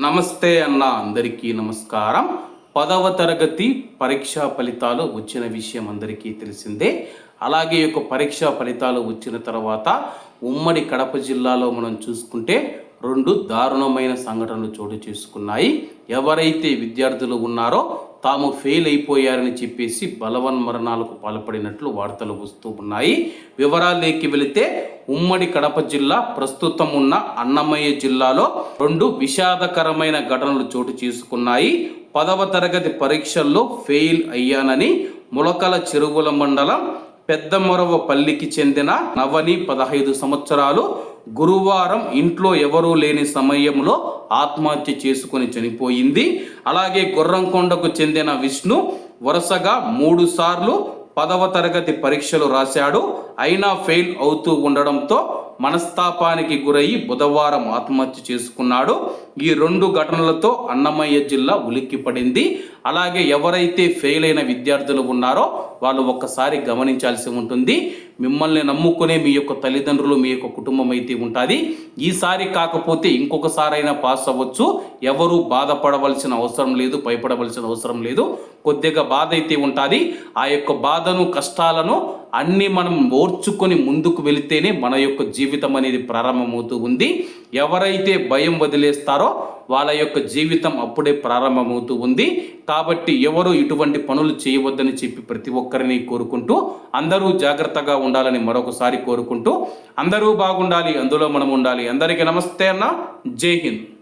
నమస్తే అన్న అందరికీ నమస్కారం. పదవ తరగతి పరీక్షా ఫలితాలు వచ్చిన విషయం అందరికీ తెలిసిందే. అలాగే యొక్క పరీక్షా ఫలితాలు వచ్చిన తర్వాత ఉమ్మడి కడప జిల్లాలో మనం చూసుకుంటే రెండు దారుణమైన సంఘటనలు చోటు చేసుకున్నాయి. ఎవరైతే విద్యార్థులు ఉన్నారో తాము ఫెయిల్ అయిపోయారని చెప్పేసి బలవన్ మరణాలకు పాల్పడినట్లు వార్తలు వస్తూ ఉన్నాయి. వివరాలేకి వెళితే ఉమ్మడి కడప జిల్లా ప్రస్తుతం ఉన్న అన్నమయ్య జిల్లాలో రెండు విషాదకరమైన ఘటనలు చోటు చేసుకున్నాయి. పదవ తరగతి పరీక్షల్లో ఫెయిల్ అయ్యానని ములకల చెరువుల మండలం పెద్దమొరవ పల్లికి చెందిన నవని పదహైదు సంవత్సరాలు గురువారం ఇంట్లో ఎవరూ లేని సమయంలో ఆత్మహత్య చేసుకుని చనిపోయింది. అలాగే గుర్రంకొండకు చెందిన విష్ణు వరుసగా మూడు సార్లు పదవ తరగతి పరీక్షలు రాశాడు. అయినా ఫెయిల్ అవుతూ ఉండడంతో మనస్తాపానికి గురయ్యి బుధవారం ఆత్మహత్య చేసుకున్నాడు. ఈ రెండు ఘటనలతో అన్నమయ్య జిల్లా ఉలిక్కిపడింది అలాగే ఎవరైతే ఫెయిల్ అయిన విద్యార్థులు ఉన్నారో వాళ్ళు ఒక్కసారి గమనించాల్సి ఉంటుంది. మిమ్మల్ని నమ్ముకునే మీ యొక్క తల్లిదండ్రులు మీ యొక్క కుటుంబం అయితే ఉంటుంది. ఈసారి కాకపోతే ఇంకొకసారైనా పాస్ అవ్వచ్చు. ఎవరు బాధపడవలసిన అవసరం లేదు భయపడవలసిన అవసరం లేదు. కొద్దిగా బాధ అయితే ఉంటుంది. ఆ యొక్క బాధను కష్టాలను అన్నీ మనం ఓర్చుకొని ముందుకు వెళితేనే మన యొక్క జీవితం జీవితం అనేది ప్రారంభమవుతూ ఉంది. ఎవరైతే భయం వదిలేస్తారో వాళ్ళ యొక్క జీవితం అప్పుడే ప్రారంభమవుతూ ఉంది. కాబట్టి ఎవరు ఇటువంటి పనులు చేయవద్దని చెప్పి ప్రతి ఒక్కరిని కోరుకుంటూ అందరూ జాగ్రత్తగా ఉండాలని మరొకసారి కోరుకుంటూ అందరూ బాగుండాలి అందులో మనం ఉండాలి. అందరికీ నమస్తే అన్న. జై హింద్.